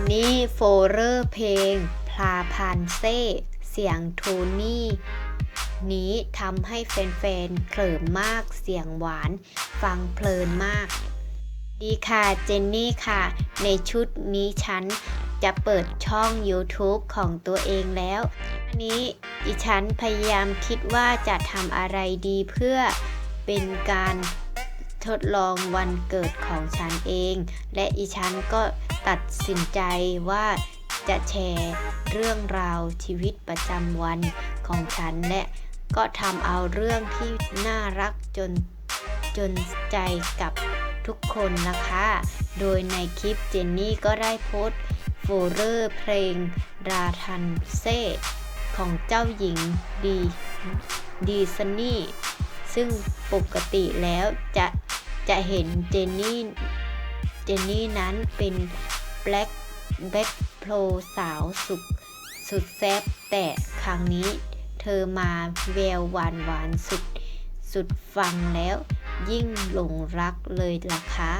นนี่โฟเรอร์เพลง พลาพันเซ่เสียงโทนี่ นี้ทำให้แฟนๆ เคลิมมากเสียงหวาน ฟังเพลินมาก ดีค่ะเจนนี่ค่ะ ในชุดนี้ฉันจะเปิดช่อง YouTube ของตัวเองแล้วอันนี้ดิฉันพยายามคิดว่าจะทำอะไรดีเพื่อเป็นการทดลองวันเกิดของฉันเอง และดิฉันก็ ตัดสินใจว่าจะแชร์เรื่องราวชีวิตประจำวันของฉันและก็ทำเอาเรื่องที่น่ารักจนจนใจกับทุกคนนะคะ โดยในคลิปเจนนี่ก็ได้โพสต์โฟเรอร์เพลงราทันเซ่ของเจ้าหญิงดีดีสนี่ซึ่งปกติแล้วจะจะเห็นเจนนี่ จนนี่นั้นเป็นแบล็กแบ็กโพลสาวสุดสุดแซ่บแต่ครั้งนี้เธอมาแววหวานหวานสุด สุดฟังแล้วยิ่งหลงรักเลยล่ะค่ะ